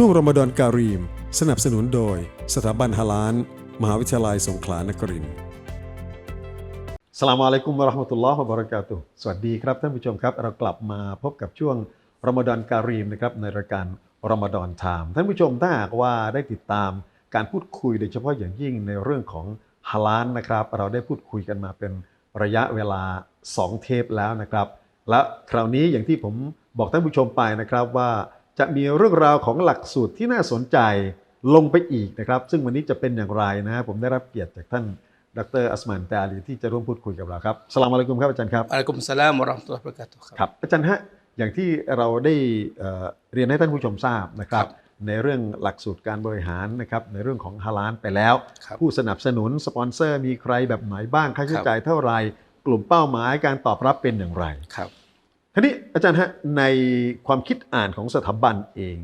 ช่วงรอมฎอนการีม สนับสนุนโดย สถาบันฮาลาน มหาวิทยาลัยสงขลานครินทร์สลามอะลัยกุมวะราะห์มะตุลลอฮ์วะบะเราะกาตุสวัสดีครับท่านผู้ชมครับ เรากลับมาพบกับช่วงรอมฎอนการีมนะครับในรายการรอมฎอนไทม์ท่านผู้ชมถ้าหากว่าได้ติดตามการพูดคุยโดยเฉพาะอย่างยิ่งในเรื่องของฮาลานนะครับ เราได้พูดคุยกันมาเป็นระยะเวลา 2 เทปแล้วนะครับ และคราวนี้อย่างที่ผมบอกท่านผู้ชมไปนะครับว่า จะมีเรื่องราวของหลักสูตรที่น่าสนใจลงไปอีกนะครับ ซึ่งวันนี้จะเป็นอย่างไรนะ ผมได้รับเกียรติจากท่านดรอัสมานตาลีที่จะร่วมพูดคุยกับเราครับสลามอะลัยกุมครับอาจารย์ครับอะลัยกุมสลามวะเราะห์มะตุลลอฮ์วะบะเราะกาตุฮ์ครับครับอาจารย์ฮะอย่างที่เราได้เอ่อเรียนให้ท่านผู้ชมทราบนะครับครับ ในเรื่องหลักสูตรการบริหารนะครับในเรื่องของฮาลานไปแล้วครับผู้สนับสนุนสปอนเซอร์มีใครแบบไหนบ้างค่าใช้ครับจ่ายเท่าไหรกลุ่มเป้าหมายการตอบรับเป็นอย่างไรครับ ทีนี้อาจารย์ฮะในความคิดอ่านของสถาบันเอง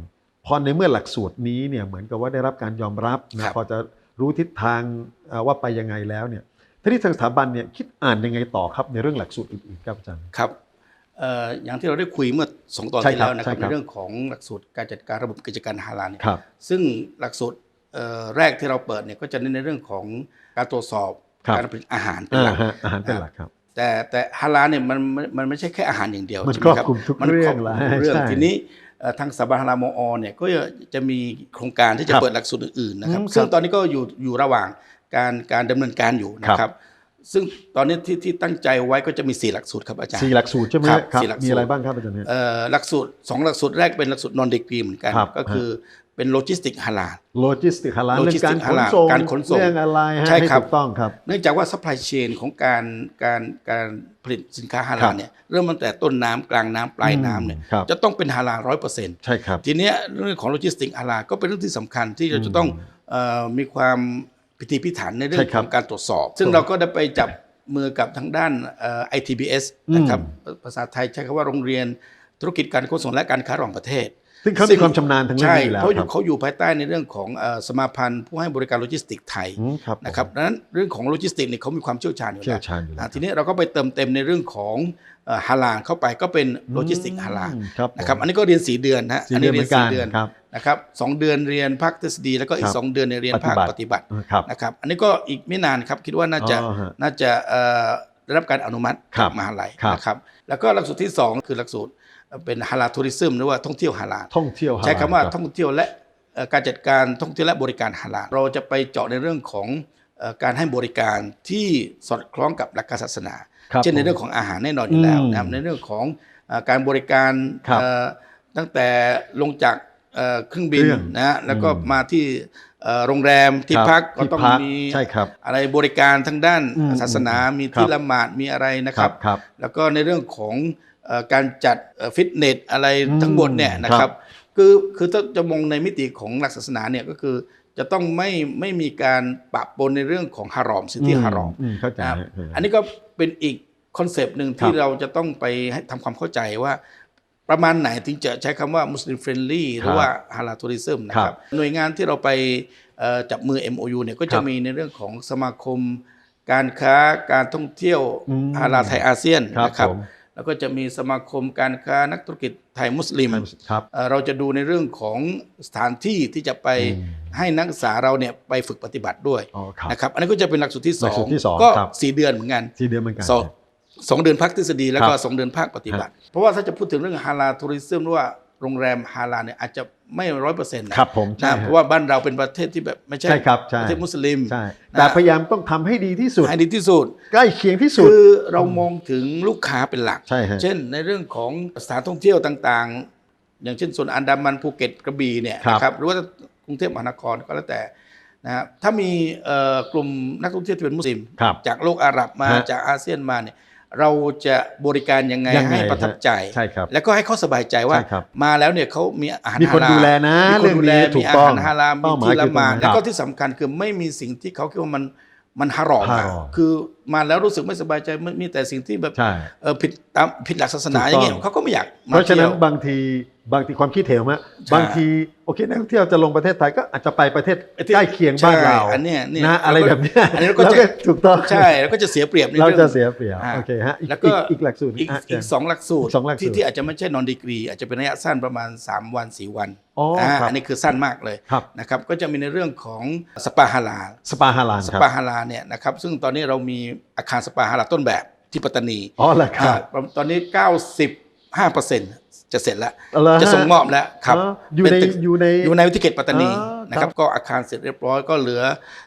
พอในเมื่อหลักสูตรนี้เนี่ยเหมือนกับว่าได้รับการยอมรับครันะบพอจะรู้ทิศทางเอ่อว่าไปยังไงแล้วเนี่ยทีนี้ทางสถาบันเนี่ยคิดอ่านยังไงต่อครับในเรื่องหลักสูตรอื่นๆครับอาจารย์ครับเอ่ออย่างที่เราได้คุยเมื่อสองตอนใช่ที่ครับแล้วนะคใช่รับครับในเรื่องของหลักสูตรการจัดการระบบกิจการฮาลาลเนี่ยครับซึ่งหลักสูตรเอ่อแรกที่เราเปิดเนี่ยก็จะเน้นในเรื่องของการตรวจสอบครับการผลิตอาหารเป็นหลักอ่าฮะอาหารเป็นหลักครับ แต่แต่ฮาลาลเนี่ยมันมันมันไม่ใช่แค่อาหารอย่างเดียวมันใช่ไหครอบครับคลุมทุกมันเรื่คอรงอบคลุมละทุกเรื่องใช่ทีนี้เอ่อทางสถาบันฮาลาลมอเนี่ยก็จะมีโครงการที่จะครับเปิดหลักสูตรอื่นๆนะครับอืมซึ่งครับตอนนี้ก็อยู่อยู่ระหว่างการการดำเนินการอยู่นะคครัรับบ ซึ่งตอนนี้ที่ที่ตั้งใจไว้ก็จะมี 4 หลักสูตรครับอาจารย์สี่หลักสูตรใช่ไหมครับครับสี่หลักสูตรมีอะไรบ้างครับอาจารย์เนี่ยเอ่อหลักสูตรสองหลักสูตรแรกเป็นหลักสูตรนอนเดกรีเหมือนกันครับก็คือเป็นโลจิสติกฮาลาลโลจิสติกฮาลานเรื่องการ Logistic ขน halal ส่งการขนส่งเรื่องอะไรฮะใช่ครับถูกต้องครับ เนื่องจากว่าซัพพลายเชนของการการการผลิตสินค้าฮาครัลาบลเนี่ยเริ่มตั้งแต่ต้นน้ำกลางน้ำปลายน้ำเนี่ยอืมครับจะต้องเป็นฮาลาลร้อยเปอร์เซ็นต์ใช่ครับทีเนี้ยเรื่องของโลจิสติกฮาลาลก็เป็นเรื่องที่สำคัญที่เราจะต้องเอ่อมีความ พิธีพิถันในเรื่อใช่งครัขบองการตรวจสอบ ซึ่งเราก็ได้ไปจับมือกับทางด้านเอ่อ ITBS นะครับภาษาไทยใช้คำว่าโรงเรียนธุรกิจการขนส่งและการค้าระหว่างประเทศ ซึ่งเขามีความชำนาญทางเรื่องใช่นี้อยู่แล้วเพราะอครัยู่บเขาอยู่ภายใต้ในเรื่องของเอ่อสมาพันธ์ผู้ให้บริการโลจิสติกส์ไทยอืมครับนะครับดังนั้นเรื่องของโลจิสติกส์เนี่ยเขามีความเชี่ยวชาญอยู่เชี่แล้ยววชาญอยู่แล้ว อะทีนี้เราก็ไปเติมเต็มในเรื่องของฮาลาลเข้าไปก็เป็นโลจิสติกส์ฮาลาลอืมครับนะครับอันนี้ก็เรียน4เดือนนะฮะสี่เดือนเหมือนกันสี่เดือนครับ นะครับสองเดือนเรียนภาคทฤษฎี แล้วก็อีคกรับสองเดือนในยเรียนภาคปปฏิฏิบับัติติครับนะครับอันนี้ก็อีกไม่นานครับคิดว่าน่าจะอ๋อฮะน่าจะเอ่อได้รับการอนุมัติครัจาบกมหาลัยครับนะครับแล้วก็หลักสูตรที่ 2 คือหลักสูตรเป็นฮาลาทัวริซึมหรือว่าท่องเที่ยวฮาลาลท่องเที่ยวฮลลใช้คำว่ารับท่องเที่ยวและเอ่อการจัดการท่องเที่ยวและบริการฮาลาลเราจะไปเจาะในเรื่องของเอ่อการให้บริการที่สอดคล้องกับหลักการศาสนาครับเช่นในเรื่องของอาหารแน่นอนอยู่แล้วอืมนะครับในเรื่องของเอ่อการบริการครับเอ่อตั้งแต่ลงจาก เอ่อเครื่องบินเครื่องนะฮะแล้วก็อืมมาที่เอ่อโรงแรมที่ครับพักก็ที่ต้องพักมีใช่ครับอะไรบริการทางด้านอืมศาสนามีครับที่ละหมาดมีอะไรนะคครัรับบครับ แล้วก็ในเรื่องของเอ่อการจัดเอ่อฟิตเนสอะไรอืมทั้งหมดเนี่ยนะคครัรับบคือคือถ้าจะมองในมิติของหลักศาสนาเนี่ยก็คือจะต้องไม่ไม่มีการปะปนในเรื่องของฮารอมสิ่งที่ฮารอมมเข้าใจนะครับฮะอันนี้ก็เป็นอีกคอนเซปต์หนึ่งที่ครับเราจะต้องไปให้ทำความเข้าใจว่า ประมาณไหนถึงจะใช้คำว่ามุสลิมเฟรนลี่หรือว่าฮาลาทัวริซึมนะคครัรับบหน่วยงานที่เราไปเอ่อจับมือ MOU เนี่ยก็คจะรับมีในเรื่องของสมาคม การค้าการท่องเที่ยวอืมฮาลาลไทยอาเซียนครับนะครับผมแล้วก็จะมีสมาคมการค้านักธุรกิจไทยมุสลิมครับเอ่อเราจะดูในเรื่องของสถานที่ที่จะไปอืมให้นักศึกษาเราเนี่ยไปฝึกปฏิบัติด้วยอ๋อครับนะครับ อันนี้ก็จะเป็นหลักสูตรที่สหลัอกสูงตรที่สองก็ครับสี่เดือนเหมือนกันสี่เดือนเหมือนกัน สองสองเดือนภาคทฤษฎีแล้วก็ครับสองเดือนภาคปฏิบัติ เพราะว่าถ้าจะพูดถึงเรื่องฮาลาทัวริซึมหรือว่าโรงแรมฮาลาเนี่ยอาจจะไม่ร้อยเปอร์เซ็นต์นะครับผมใช่นะฮะเพราะว่าบ้านเราเป็นประเทศที่แบบไม่ใช่ใช่ครับใช่ประเทศมุสลิมใช่นะแต่พยายามต้องทำให้ดีที่สุดให้ดีที่สุด ใกล้เคียงที่สุดคือเรามองถึงลูกค้าเป็นหลักใช่ฮะเช่น ในเรื่องของสถานท่องเที่ยวต่างๆ อย่างเช่นส่วนอันดามันภูเก็ตกระบี่เนี่ยครับนะครับหรือว่ากรุงเทพมหานครก็แล้วแต่นะครับถ้ามีเอ่อกลุ่มนักท่องเที่ยวที่เป็นมุสลิมครับจากโลกอาหรับมาฮะจากอาเซียนมาเนี่ย เราจะบริการยังไงยังไงให้ประทับใจ ใช่ครับแล้วก็ให้เขาสบายใจว่า ใช่ครับมาแล้วเนี่ยเขามีอาหารมีคนฮาลาดูแลนะมีคนดูแลเรื่องนี้ถูมีกอาต้องหารฮาลาลมีเป้าหมายที่ละหมาดคือตรงนั้นแล้วก็ครับที่สำคัญคือไม่มีสิ่งที่เขาคิดว่ามันมันฮารอมฮาอะรอม คือมาแล้วรู้สึกไม่สบายใจมันมีแต่สิ่งที่แบบใช่ เออผิดตามผิดหลักศาสนาถูกต้อง อย่างเงี้ยเขาก็ไม่อยากมเพราะฉะนั้นที่ยว บางที บางทีความคิดเห็นไหมใช่บางทีโอเคนักท่องเที่ยวจะลงประเทศไทยก็อาจจะไปประเทศประเทศใกล้เคียงบ้านเราใช่อันเนี้ยเนี่ยนะอะไรแบบเนี้ยอันนี้เราก็จะแล้วถูกต้องใช่แล้วก็จะเสียเปรียบในเราเรื่องจะเสียเปรียบอ่าโอเคฮะอีกแล้วก็อีกอีกหลักสูตรอีกอะอีกสองหลักสูตรสองหลักสูตรที่ที่อาจจะไม่ใช่นอนดีกรี อาจจะเป็นระยะสั้นประมาณ 3 วัน4วันอ๋ออ่าครับอันนี้คือสั้นมากเลยครับนะครับก็จะมีในเรื่องของสปาฮาลาลสปาฮาลานสครับปาฮาลาลเนี่ยนะครับซึ่งตอนนี้เรามีอาคารสปาฮาลาลต้นแบบที่ปัตตานีอ๋อเหรอครับอ่าตอนนี้ 95% จะเสร็จแล้วเอาเหรอฮะจะส่งมอบแล้วครับอ๋ออยู่เป็ในตึกอยู่ในอยู่ในวิทยเขตปัตตานีอ๋อนะครับก็อาคารเสร็จเรียบร้อยก็เหลือ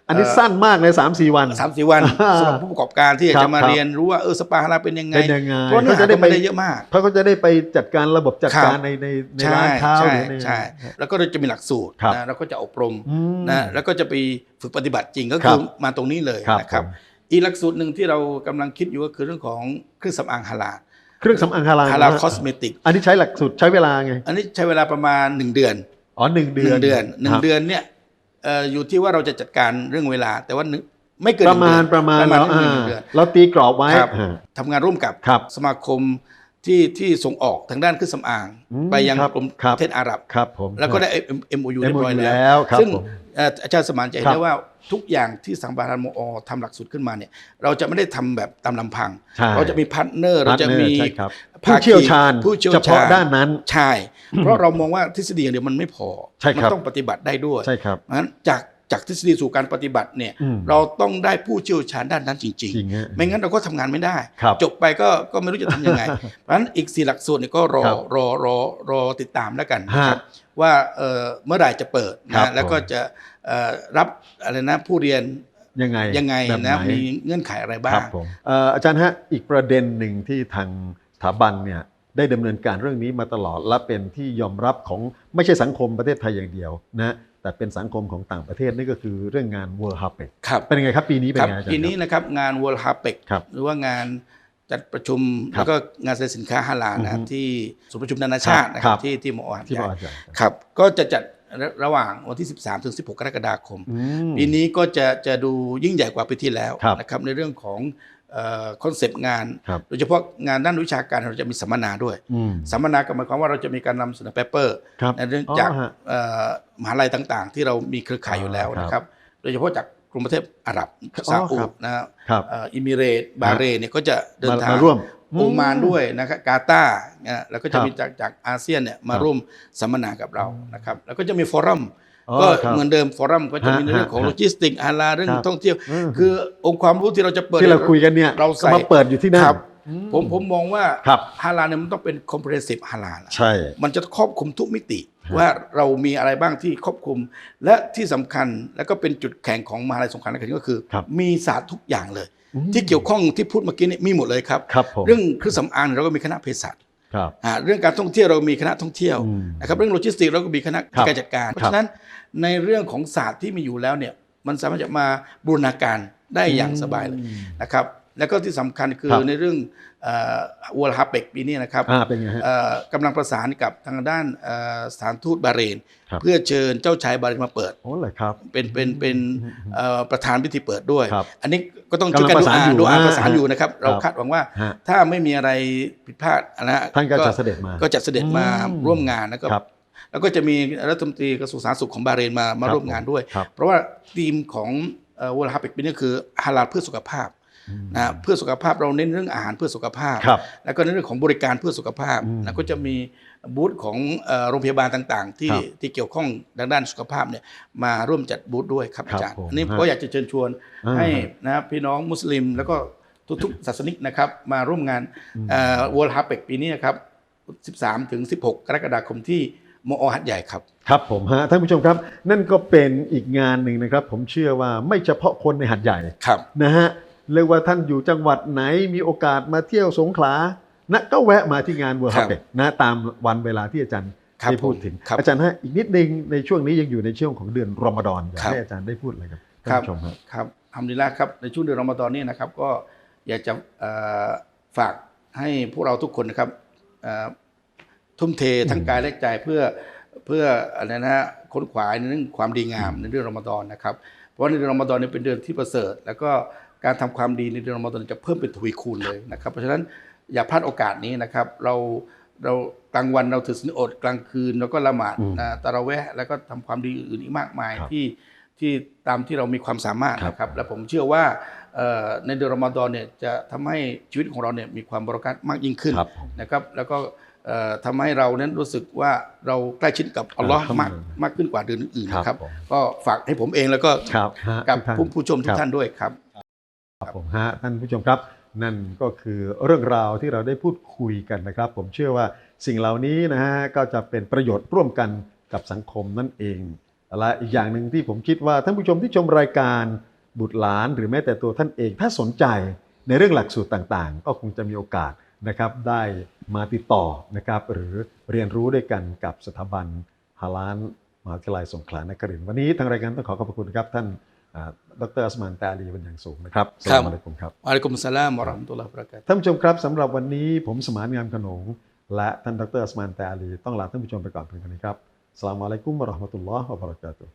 อันนี้สั้นมากเลยสามสี่วันสามสี่วันอ่าสำหรับผู้ประกอบการที่อยากครับจะมาครับเรียนรู้ว่าเออสปาฮาลาลเป็นยังไงเป็นยังไงเพราะเนื้อหาเขาจะได้ก็ไม่ไปได้เยอะมากเพราะเขาจะได้ไปจัดการระบบจัดการครับในในในใช่ร้านค้าใช่หรือในใช่แล้วก็เราจะมีหลักสูตรครับนะเราก็จะอบรมอืมนะแล้วก็จะไปฝึกปฏิบัติจริงก็ครัคืบอมาตรงนี้เลยครับนะครับผมอีกหลักสูตรหนึ่งที่เรากำลังคิดอยู่ก็คือเรื่องของเครื่องสำอางฮาลาล เครื่องสำอางฮาลาลฮาลาลนะคอสเมติก อันนี้ใช้หลักสูตรใช้เวลาไง อันนี้ใช้เวลาประมาณ1เดือน อ๋อหนึ่งหเดือนนึ่งเดือนหนึ่คงรับ เดือนเนี่ยเอ่ออยู่ที่ว่าเราจะจัดการเรื่องเวลา แต่ว่าหนึ่งไม่เกินประมาณหนึ่งเดือนประมาณประมาณแล้วหนึ่งอ่าเดือน เราตีกรอบไว้ครับ อ่า ทำงานร่วมกับครับสมาคม ที่ที่ส่งออกทางด้านเครื่องสำอางอืมไปยังครับกลุ่มครับประเทศอาหรับครับผมแล้วก็ได้ MOU เรียบร้อย MOU แล้แล้ววครับซึ่งผมเอ่ออาจารย์สมานจะเห็นครับได้ว่าทุกอย่างที่สังบาลานโมอทำหลักสูตรขึ้นมาเนี่ยเราจะไม่ได้ทำแบบตามลำพังใช่เราจะมีพาร์ทเนอร์เราจะมีใช่ครับภาผู้คีเชี่ยวชาญผู้เชี่ยวเฉชาพาะญด้านนั้นใช่ เพราะเรามองว่าทฤษฎีอย่างเดียวมันไม่พอใช่ครับมัต้องปฏิบัติได้ด้วยใช่ครับเพราะฉะนั้นจาก จากทฤษฎีสู่การปฏิบัติเนี่ยอืมเราต้องได้ผู้เชี่ยวชาญด้านนั้นจริงจริงฮะๆไม่งั้นเราก็ทำงานไม่ได้ครับจบไปก็ก็ไม่รู้จะทำยังไง เพราะฉะนั้นอีกสี่หลักสูตรเนี่ยก็รอครับรอรอรอติดตามแล้วกันฮะนะครับว่าเอ่อเมื่อไหร่จะเปิดครับนะแล้วก็ผมจะเอ่อรับอะไรนะผู้เรียนยังไงยังไงแบบนะไหมีเงื่อนไขอะไรบ้าครังบผมเอ่ออาจารย์ฮะอีกประเด็นหนึ่งที่ทางสถาบันเนี่ยได้ดำเนินการเรื่องนี้มาตลอดและเป็นที่ยอมรับของไม่ใช่สังคมประเทศไทยอย่างเดียวนะ แต่เป็นสังคมของต่างประเทศนี่ก็คือเรื่องงาน World h a p e c ครับเป็นยังไงครับปีนี้เป็นครับยังไงอาจารย์ทีนี้นะครับงาน World h a p e c ครับหรือว่างานจัดประชุมครับแล้วก็งานแสดงสินค้าฮาลาลนะอือฮึที่ศูนย์ประชุมนานาชาตินะคครัรับบที่ที่มอหัดที่ใหบญ่อกอาจารย์ครับก็จะจัดระระหว่างวันที่ 13ถึง16 กรกฎาคมอืมปีนี้ก็จะจะดูยิ่งใหญ่กว่าปีที่แล้วครับนะครับในเรื่องของ คอนเซปต์งานครับโดยเฉพาะงานด้านวิชาการเราจะมีสัมมนาด้วยอืมสัมมนาก็หมายความว่าเราจะมีการนำเสนอเปเปอร์ครับในเรื่องจากอ๋อฮะเอ่อมหาลัยต่างๆ ที่เรามีเครือข่ายอยู่แล้วอ๋อครับนะครับ โดยเฉพาะจากกลุ่มประเทศอาหรับอ๋อซาอุครับนะฮะครับเอ่ออิมิเรตบาห์เรนเนี่ยก็จะเดินมาทางมาร่วมโอมานด้วยนะครับกาตาร์นะแล้วก็ครัจะบมีจากจากอาเซียนเนี่ยมาครับร่วมสัมมนากับเรานะครับ แล้วก็จะมีฟอรัมอ๋อ ก็ครับเหมือนเดิมฟอรัมก็จะมีในฮะเรื่องของฮะโลจิสติกอาลาเรื่องครับท่องเที่ยวอืมคือองค์ความรู้ที่เราจะเปิดที่เราคุยกันเนี่ยเราใส่ก็มาเปิดอยู่ที่นั่นครับอืผมผมมองว่าครับฮาลาลเนี่ยมันต้องเป็น comprehensive ฮาลาลใช่ มันจะครอบคลุมทุกมิติฮะว่าเรามีอะไรบ้างที่ครอบคลุม และที่สำคัญแล้วก็เป็นจุดแข็งของมหาลัยสงขลานครินทร์ก็คือครับมีศาสตร์ทุกอย่างเลยอืมที่เกี่ยวข้องที่พูดเมื่อกี้นี่มีหมดเลยครับครับผมเรื่องเครื่องสำอางเราก็มีคณะเภสัช ครับอ่าเรื่องการท่องเที่ยวเรามีคณะท่องเที่ยวอืมนะครับเรื่องโลจิสติกส์เราก็มีคณะครับการจัดการ เพครัราะบฉะนั้นในเรื่องของศาสตร์ที่มีอยู่แล้วเนี่ยมันสามารถจะมาบูรณาการได้อย่างสบายเลยอืมนะครับ แล้วก็ที่สำคัญคือครับในเรื่องวัวลฮาเปกปีนี้นะครับอ่าเป็นไงฮะ เอ่อกำลังประสานกับทางด้านเอ่อสถานทูตบาห์เรน ครับ เพื่อเชิญเจ้าชายบาห์เรนมาเปิด โอ้เลยครับ เป็นเป็นเป็นเอ่อประธานพิธีเปิดด้วย ครับอันนี้ก็ต้องช่วยกันกำลังประสานดูอาอยู่ดูอาอ่าประสานอยู่นะครับ เราครับคาดหวังว่าฮะ ถ้าไม่มีอะไรผิดพลาดนะฮะท่านก็จะเสด็จมา ก็จะเสด็จมาอืมร่วมงานแล้วก็ครับแล้วก็จะมีรัฐมนตรีกระทรวงสาธารณสุขของบาห์เรนมามาครับร่วมงานด้วย ครับ เพราะว่าธีมของวัวลฮาเปกปีนี้คือฮาลาลเพื่อสุขภาพ นะฮะเพื่อสุขภาพเราเน้นเรื่องอาหารเพื่อสุขภาพครับแล้วก็ในเรื่องของบริการเพื่อสุขภาพอืมแล้วก็จะมีบูธของเอ่อโรงพยาบาลต่างๆ ที่ครับที่เกี่ยวข้องทางด้านสุขภาพเนี่ยมาร่วมจัดบูธด้วยครับครัอาบจารย์ผมอันนี้ฮะก็อยากจะเชิญชวนอ่าให้นะครับพี่น้องมุสลิมแล้วก็ทุกๆศาสนิกนะครับมาร่วมงานวอลฮาเปกปีนี้นะครับ 13 ถึง 16 กรกฎาคมที่มอหัดใหญ่ครับ ครับผมฮะท่านผู้ชมครับ นั่นก็เป็นอีกงานหนึ่งนะครับ ผมเชื่อว่าไม่เฉพาะคนในหัดใหญ่ครับนะฮะ เรียกว่าท่านอยู่จังหวัดไหนมีโอกาสมาเที่ยวสงขลานะก็แวะมาที่งานเวอร์ครัฮับบเนะตามวันเวลาที่อาจารย์ครับได้พูดถึงผมครับอาจารย์ฮะอีกนิดนึงในช่วงนี้ยังอยู่ในช่วงของเดือนรอมฎอนอยากครับให้อาจารย์ได้พูดอะไรกับท่าครันบผู้ชมฮะครับทำดีแล้วครับในช่วงเดือนรอมฎอนนี้นะครับก็อยากจะเอ่อฝากให้พวกเราทุกคนนะครับเอ่อทุ่มเททั้งกายและใจเพื่อเพื่ออะไรนะฮะค้นขวายในเรื่องความดีงามในเดือนรอมฎอนนะครับเพราะว่าในเดือนรอมฎอนนี้เป็นเดือนที่ประเสริฐ แล้วก็ การทำความดีในเดือนรอมฎอนจะเพิ่มเป็นทวีคูณเลยนะครับ เพราะฉะนั้นอย่าพลาดโอกาสนี้นะครับ เราเรากลางวันเราถือศีลอดกลางคืนเราก็ละหมาดอืมนะตะเราะแวะแล้วก็ทำความดีอื่นอีกมากมายครับที่ที่ตามที่เรามีความสามารถครับนะครับ และผมเชื่อว่าเอ่อในเดือนรอมฎอนเนี่ยจะทำให้ชีวิตของเราเนี่ยมีความบริการมากยิ่งขึ้นครับผมนะครับ แล้วก็เอ่อทำให้เรานั้นรู้สึกว่าเราใกล้ชิดกับอัลลอฮ์อัลฮัมากมดุลิลลาห์มากขึ้นกว่าเดือนอื่นๆนะครับผมก็ฝากให้ผมเองแล้วก็ครับฮะกับทุกท่านผู้ผู้ชมทุคกรับท่านด้วยครับ ครับผมฮะท่านผู้ชมครับนั่นก็คือเรื่องราวที่เราได้พูดคุยกันนะครับ ผมเชื่อว่าสิ่งเหล่านี้นะฮะก็จะเป็นประโยชน์ร่วมกันกับสังคมนั่นเองและอีกอย่างหนึ่งที่ผมคิดว่าท่านผู้ชมที่ชมรายการบุตรหลานหรือแม้แต่ตัวท่านเอง ถ้าสนใจในเรื่องหลักสูตรต่างๆ ก็คงจะมีโอกาสนะครับได้มาติดต่อนะครับหรือเรียนรู้ด้วยกันกับสถาบันฮาลานมหาวิทยาลัยสงขลานครินทร์วันนี้ทางรายการต้องขอขอบพระคุณครับท่าน ดรอัสมานตาลีเป็นอย่างสูงนะครับสครับลามอะลัยกุมครับวะอะลัยกุมสสลามวะเราะห์มะตุลลอฮ์วะบะเราะกาตุฮ์ท่านผู้ชมครับสำหรับวันนี้ผมสมานงามขนง และท่านดรอัสมานตาลี ต้องลาท่านผู้ชมไปก่อนเพียงเท่านี้ครับอัสสลามุอะลัยกุมวะเราะห์มะตุลลอฮ์วะบะเราะกาตุฮ์